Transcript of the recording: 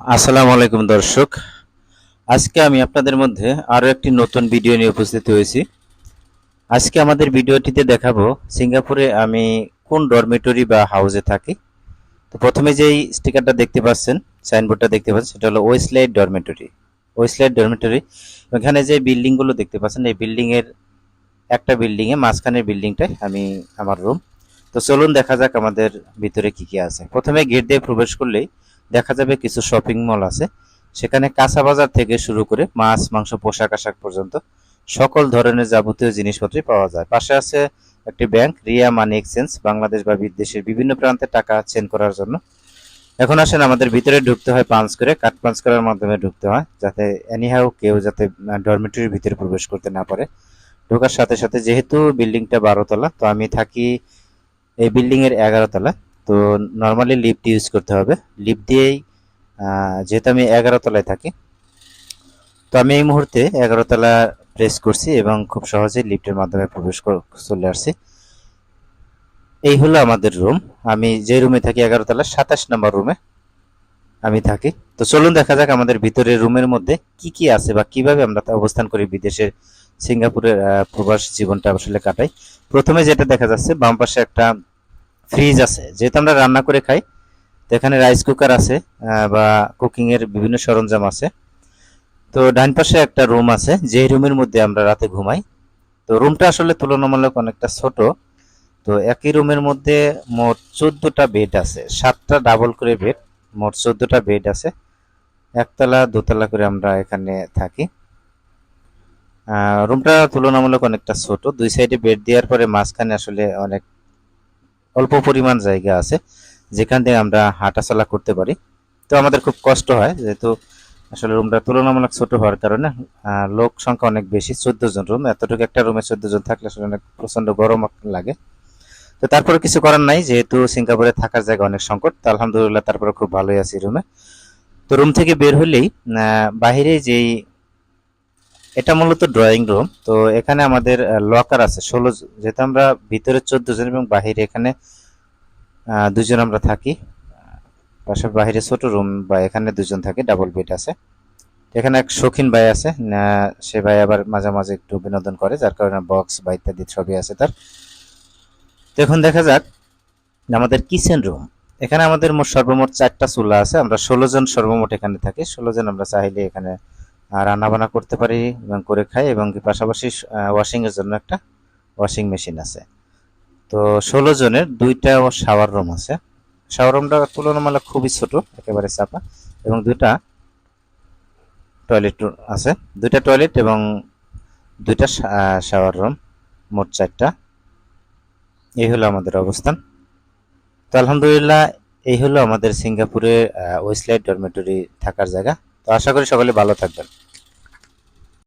আসসালামু আলাইকুম দর্শক। আজকে আমি আপনাদের মধ্যে আরও একটি নতুন ভিডিও নিয়ে উপস্থিত হয়েছি। আজকে আমাদের ভিডিওটিতে দেখাবো সিঙ্গাপুরে আমি কোন ডরমেটরি বা হাউসে থাকি। তো প্রথমে যেই স্টিকারটা দেখতে পাচ্ছেন, সাইনবোর্ডটা দেখতে পাচ্ছেন, সেটা হলো ওয়েস্টলাইট ডরমেটরি। ওয়েস্টলাইট ডরমেটরি এখানে যে বিল্ডিংগুলো দেখতে পাচ্ছেন, এই বিল্ডিং এর একটা বিল্ডিং এ মাঝখানের বিল্ডিংটাই আমি আমার রুম। তো চলুন দেখা যাক আমাদের ভিতরে কি কি আছে। প্রথমে গেট দিয়ে প্রবেশ করলেই দেখা যাবে কিছু শপিং মল আছে। সেখানে কাঁচা বাজার থেকে শুরু করে মাছ, মাংস, পোশাক আশাক পর্যন্ত সকল ধরনের যাবতীয় জিনিসপত্রই পাওয়া যায়। পাশে আছে একটি bank Ria money exchange Bangladesh বা বিদেশের বিভিন্ন প্রান্তে টাকা চেঞ্জ করার জন্য। এখন আসেন, আমাদের ভিতরে ঢুকতে হয় পাঞ্চ করে কাঠ পাঞ্চ করার মাধ্যমে ঢুকতে হয়, যাতে এনিহাও কেউ যাতে ডরমেটরির ভিতরে প্রবেশ করতে না পারে। ঢোকার সাথে সাথে যেহেতু বিল্ডিংটা বারো তলা তো আমি থাকি এই বিল্ডিং এর এগারো তলা তো নর্মালি লিফট ইউজ করতে হবে। লিফট দিয়েই যেহেতু আমি এগারো তলায় থাকি, তো আমি এই মুহূর্তে এগারো তলা প্রেস করছি এবং খুব সহজেই লিফটের মাধ্যমে প্রবেশ চলে আসছি। এই হলো আমাদের রুম আমি যে রুমে থাকি এগারো তলা সাতাশ নম্বর রুমে আমি থাকি। তো চলুন দেখা যাক আমাদের ভিতরে রুমের মধ্যে কি কি আছে বা কীভাবে আমরা অবস্থান করি বিদেশের সিঙ্গাপুরের প্রবাস জীবনটা আসলে কাটাই। প্রথমে যেটা দেখা যাচ্ছে, বাম পাশে একটা ফ্রিজ আছে। যেহেতু আমরা রান্না করে খাই, তো এখানে রাইস কুকার আছে বা কুকিং এর বিভিন্ন সরঞ্জাম আছে। তো ডান পাশে একটা রুম আছে যে রুমের মধ্যে আমরা রাতে ঘুমাই। তো রুমটা আসলে তুলনামূলক অনেকটা ছোট। তো একই রুমের মধ্যে মোট চোদ্দটা বেড আছে। সাতটা ডাবল করে বেড মোট চোদ্দটা বেড আছে। একতলা, দোতলা করে আমরা এখানে থাকি। রুমটা তুলনামূলক অনেকটা ছোট। দুই সাইডে বেড দেওয়ার পরে মাঝখানে আসলে অনেক অল্প পরিমাণ জায়গা আছে, যেখান থেকে আমরা হাঁটাচলা করতে পারি। তো আমাদের খুব কষ্ট হয়, যেহেতু আসলে রুমটা তুলনামূলক ছোট হওয়ার কারণে লোক সংখ্যা অনেক বেশি চোদ্দ জন রুম এতটুকু একটা রুমে চোদ্দ জন থাকলে আসলে অনেক প্রচণ্ড গরম লাগে। তো তারপরে কিছু করার নাই, যেহেতু সিঙ্গাপুরে থাকার জায়গা অনেক সংকট, তো আলহামদুলিল্লাহ তারপরে খুব ভালোই আছি রুমে তো রুম থেকে বের হলেই বাহিরে যেই এটা মূলত ড্রয়িং রুম তো এখানে আমাদের লকার আছে। ষোলো যেহেতু আমরা ভিতরে চোদ্দ জন এবং বাহিরে এখানে দুজন আমরা থাকি। পাশে বাহিরে ছোট রুম বা এখানে দুজন থাকে ডাবল বেড আছে। এখানে এক শৌখিন ভাই আছে। সে ভাই আবার মাঝে মাঝে একটু বিনোদন করে, যার কারণে বক্স বা ইত্যাদি সবই আছে তার। তো এখন দেখা যাক, আমাদের কিচেন রুম এখানে আমাদের মোট সর্বমোট চারটা চুলা আছে। আমরা ষোলো জন সর্বমোট এখানে থাকি। ষোলো জন আমরা চাইলে এখানে রান্না বান্না করতে পারি এবং করে খাই এবং পাশাপাশি ওয়াশিং এর জন্য একটা ওয়াশিং মেশিন আছে। তো ষোলো জনের দুইটা শাওয়ার রুম আছে। শাওয়ার রুমটা তুলনামূলক খুবই ছোট, একেবারে চাপা এবং দুইটা টয়লেট আছে। দুইটা টয়লেট এবং দুইটা শাওয়ার রুম মোট চারটা। এই হলো আমাদের অবস্থান। তো আলহামদুলিল্লাহ, এই হলো আমাদের সিঙ্গাপুরে ওয়েস্টলাইট ডরমেটরি থাকার জায়গা। আশা করি সকলে ভালো থাকবেন।